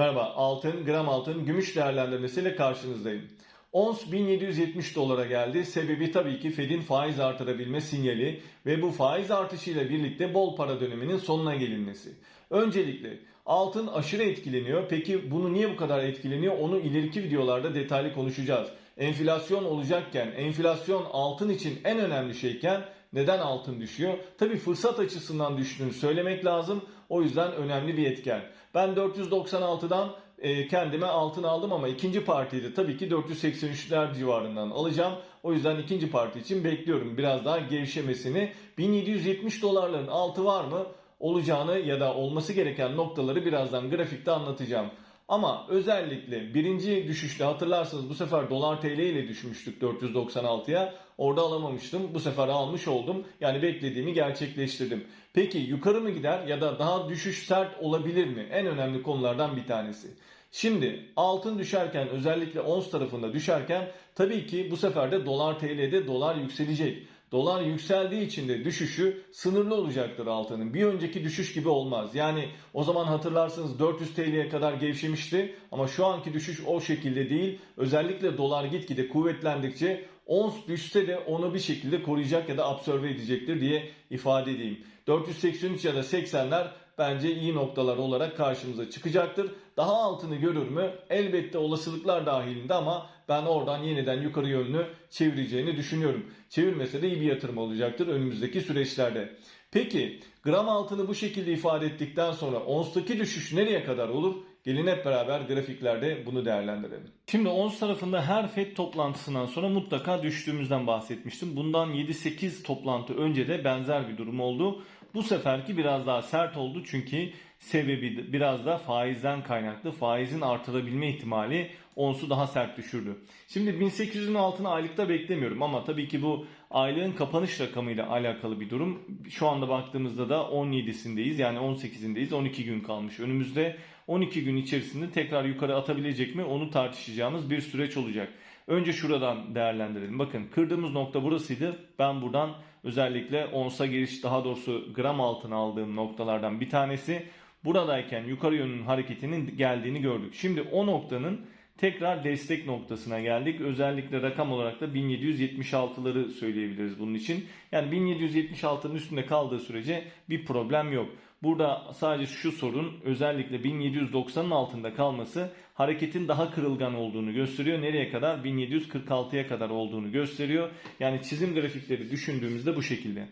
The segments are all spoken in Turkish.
Merhaba, altın, gram altın, gümüş değerlendirmesiyle karşınızdayım. Ons 1770 dolara geldi. Sebebi tabii ki Fed'in faiz artırabilme sinyali ve bu faiz artışıyla birlikte bol para döneminin sonuna gelinmesi. Öncelikle altın aşırı etkileniyor. Peki bunu niye bu kadar etkileniyor? Onu ileriki videolarda detaylı konuşacağız. Enflasyon olacakken, enflasyon altın için en önemli şeyken neden altın düşüyor? Tabii fırsat açısından düştüğünü söylemek lazım. O yüzden önemli bir etken. Ben 496'dan e, kendime altın aldım ama ikinci partide tabii ki 483'ler civarından alacağım. O yüzden ikinci parti için bekliyorum biraz daha gevşemesini. 1770 dolarların altı var mı? Olacağını ya da olması gereken noktaları birazdan grafikte anlatacağım. Ama özellikle birinci düşüşte hatırlarsanız bu sefer dolar TL ile düşmüştük 496'ya. Orada alamamıştım. Bu sefer almış oldum. Yani beklediğimi gerçekleştirdim. Peki yukarı mı gider ya da daha düşüş sert olabilir mi? En önemli konulardan bir tanesi. Şimdi altın düşerken özellikle ons tarafında düşerken tabii ki bu sefer de dolar TL'de dolar yükselecek. Dolar yükseldiği için de düşüşü sınırlı olacaktır altının. Bir önceki düşüş gibi olmaz. Yani o zaman hatırlarsınız 400 TL'ye kadar gevşemişti ama şu anki düşüş o şekilde değil. Özellikle dolar gitgide kuvvetlendikçe ons düşse de onu bir şekilde koruyacak ya da absorbe edecektir diye ifade edeyim. 483 ya da 80'ler bence iyi noktalar olarak karşımıza çıkacaktır. Daha altını görür mü? Elbette olasılıklar dahilinde ama ben oradan yeniden yukarı yönlü çevireceğini düşünüyorum. Çevirmese de iyi bir yatırım olacaktır önümüzdeki süreçlerde. Peki gram altını bu şekilde ifade ettikten sonra onstaki düşüş nereye kadar olur? Gelin hep beraber grafiklerde bunu değerlendirelim. Şimdi ons tarafında her FED toplantısından sonra mutlaka düştüğümüzden bahsetmiştim. Bundan 7-8 toplantı önce de benzer bir durum oldu. Bu seferki biraz daha sert oldu çünkü sebebi biraz da faizden kaynaklı. Faizin artırabilme ihtimali onsu daha sert düşürdü. Şimdi 1800'ün altına aylıkta beklemiyorum ama tabii ki bu aylığın kapanış rakamıyla alakalı bir durum. Şu anda baktığımızda da 17'sindeyiz yani 18'indeyiz 12 gün kalmış. Önümüzde 12 gün içerisinde tekrar yukarı atabilecek mi onu tartışacağımız bir süreç olacak. Önce şuradan değerlendirelim. Bakın kırdığımız nokta burasıydı. Ben buradan özellikle onsa giriş daha doğrusu gram altına aldığım noktalardan bir tanesi. Buradayken yukarı yönün hareketinin geldiğini gördük. Şimdi o noktanın tekrar destek noktasına geldik. Özellikle rakam olarak da 1776'ları söyleyebiliriz bunun için. Yani 1776'nın üstünde kaldığı sürece bir problem yok. Burada sadece şu sorun özellikle 1790'ın altında kalması hareketin daha kırılgan olduğunu gösteriyor. Nereye kadar? 1746'ya kadar olduğunu gösteriyor. Yani çizim grafikleri düşündüğümüzde bu şekilde.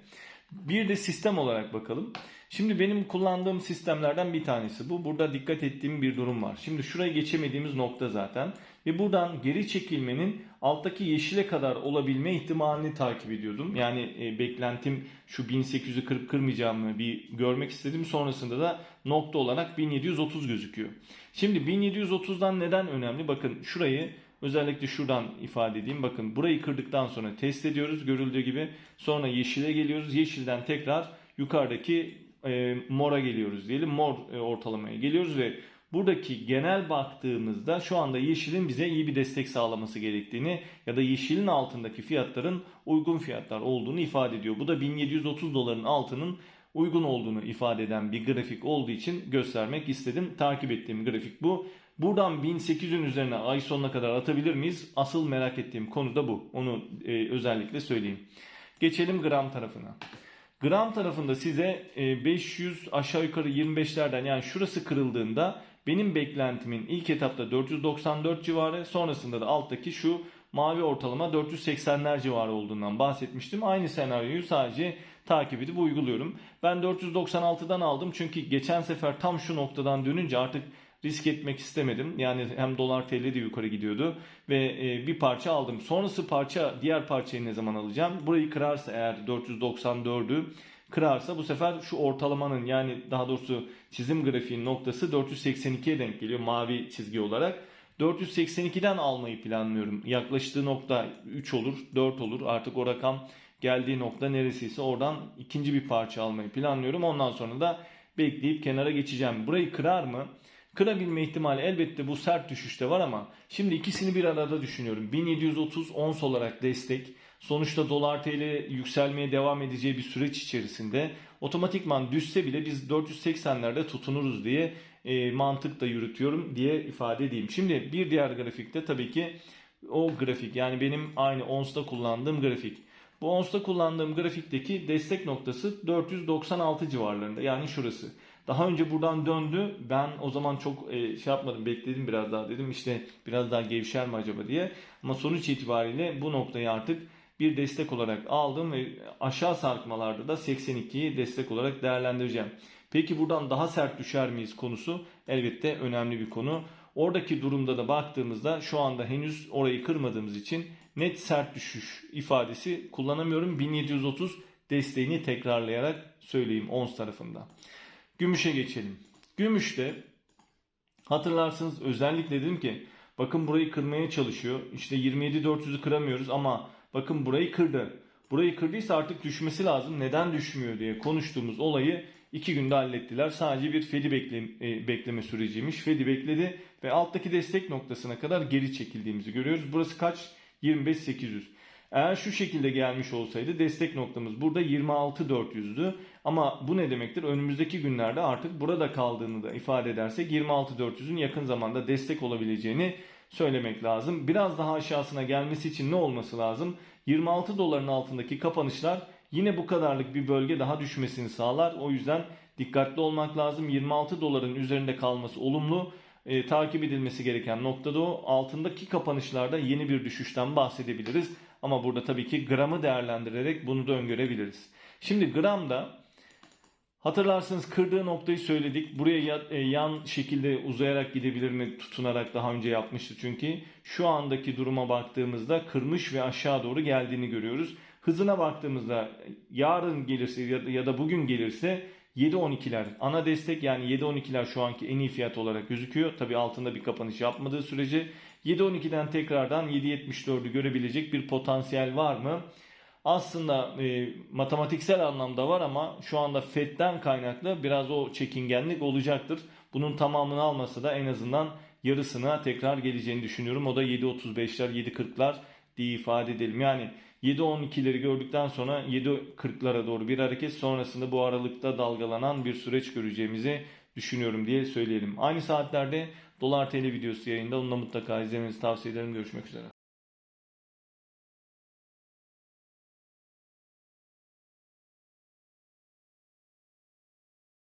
Bir de sistem olarak bakalım. Şimdi benim kullandığım sistemlerden bir tanesi bu. Burada dikkat ettiğim bir durum var. Şimdi şuraya geçemediğimiz nokta zaten. Ve buradan geri çekilmenin alttaki yeşile kadar olabilme ihtimalini takip ediyordum. Yani e, beklentim şu 1800'ü kırıp kırmayacağımı bir görmek istedim. Sonrasında da nokta olarak 1730 gözüküyor. Şimdi 1730'dan neden önemli? Bakın şurayı Özellikle şuradan ifade edeyim. Bakın burayı kırdıktan sonra test ediyoruz görüldüğü gibi. Sonra yeşile geliyoruz. Yeşilden tekrar yukarıdaki e, mora geliyoruz diyelim. Mor e, ortalamaya geliyoruz ve buradaki genel baktığımızda şu anda yeşilin bize iyi bir destek sağlaması gerektiğini ya da yeşilin altındaki fiyatların uygun fiyatlar olduğunu ifade ediyor. Bu da 1730 doların altının uygun olduğunu ifade eden bir grafik olduğu için göstermek istedim. Takip ettiğim grafik bu. Buradan 1800'ün üzerine ay sonuna kadar atabilir miyiz? Asıl merak ettiğim konu da bu. Onu e, özellikle söyleyeyim. Geçelim gram tarafına. Gram tarafında size e, 500 aşağı yukarı 25'lerden yani şurası kırıldığında benim beklentimin ilk etapta 494 civarı sonrasında da alttaki şu mavi ortalama 480'ler civarı olduğundan bahsetmiştim. Aynı senaryoyu sadece takip edip uyguluyorum. Ben 496'dan aldım çünkü geçen sefer tam şu noktadan dönünce artık risk etmek istemedim. Yani hem dolar TL de yukarı gidiyordu ve e, bir parça aldım. Sonrası parça diğer parçayı ne zaman alacağım? Burayı kırarsa eğer 494'ü kırarsa bu sefer şu ortalamanın yani daha doğrusu çizim grafiğin noktası 482'ye denk geliyor mavi çizgi olarak. 482'den almayı planlıyorum. Yaklaştığı nokta 3 olur, 4 olur. Artık o rakam geldiği nokta neresiyse oradan ikinci bir parça almayı planlıyorum. Ondan sonra da bekleyip kenara geçeceğim. Burayı kırar mı? Kırabilme ihtimali elbette bu sert düşüşte var ama şimdi ikisini bir arada düşünüyorum. 1730 ons olarak destek Sonuçta dolar TL yükselmeye devam edeceği bir süreç içerisinde otomatikman düşse bile biz 480'lerde tutunuruz diye e, mantık da yürütüyorum diye ifade edeyim. Şimdi bir diğer grafikte tabii ki o grafik yani benim aynı ONS'ta kullandığım grafik. Bu ONS'ta kullandığım grafikteki destek noktası 496 civarlarında yani şurası. Daha önce buradan döndü. Ben o zaman çok e, şey yapmadım bekledim biraz daha dedim işte biraz daha gevşer mi acaba diye. Ama sonuç itibariyle bu noktayı artık bir destek olarak aldım ve aşağı sarkmalarda da 82'yi destek olarak değerlendireceğim. Peki buradan daha sert düşer miyiz konusu elbette önemli bir konu. Oradaki durumda da baktığımızda şu anda henüz orayı kırmadığımız için net sert düşüş ifadesi kullanamıyorum. 1730 desteğini tekrarlayarak söyleyeyim ons tarafında. Gümüşe geçelim. Gümüşte hatırlarsınız özellikle dedim ki bakın burayı kırmaya çalışıyor. İşte 27.400'ü kıramıyoruz ama bakın burayı kırdı. Burayı kırdıysa artık düşmesi lazım. Neden düşmüyor diye konuştuğumuz olayı iki günde hallettiler. Sadece bir Fed'i bekleme, e, bekleme süreciymiş. Fed'i bekledi ve alttaki destek noktasına kadar geri çekildiğimizi görüyoruz. Burası kaç? 25.800. Eğer şu şekilde gelmiş olsaydı destek noktamız burada 26.400'dü. Ama bu ne demektir? Önümüzdeki günlerde artık burada kaldığını da ifade edersek 26.400'ün yakın zamanda destek olabileceğini söylemek lazım. Biraz daha aşağısına gelmesi için ne olması lazım? 26 doların altındaki kapanışlar yine bu kadarlık bir bölge daha düşmesini sağlar. O yüzden dikkatli olmak lazım. 26 doların üzerinde kalması olumlu. E, takip edilmesi gereken noktada o. Altındaki kapanışlarda yeni bir düşüşten bahsedebiliriz. Ama burada tabii ki gramı değerlendirerek bunu da öngörebiliriz. Şimdi gramda hatırlarsınız kırdığı noktayı söyledik. Buraya ya- e, yan şekilde uzayarak gidebilir mi tutunarak daha önce yapmıştı çünkü. Şu andaki duruma baktığımızda kırmış ve aşağı doğru geldiğini görüyoruz. Hızına baktığımızda yarın gelirse ya da bugün gelirse 7.12'ler ana destek yani 7.12'ler şu anki en iyi fiyat olarak gözüküyor. Tabi altında bir kapanış yapmadığı sürece 7.12'den tekrardan 7.74'ü görebilecek bir potansiyel var mı? Aslında e, matematiksel anlamda var ama şu anda FED'den kaynaklı biraz o çekingenlik olacaktır. Bunun tamamını almasa da en azından yarısına tekrar geleceğini düşünüyorum. O da 7.35'ler 7.40'lar diye ifade edelim. Yani 7.12'leri gördükten sonra 7.40'lara doğru bir hareket sonrasında bu aralıkta dalgalanan bir süreç göreceğimizi düşünüyorum diye söyleyelim. Aynı saatlerde Dolar TL videosu yayında. Onu da mutlaka izlemenizi tavsiye ederim. Görüşmek üzere.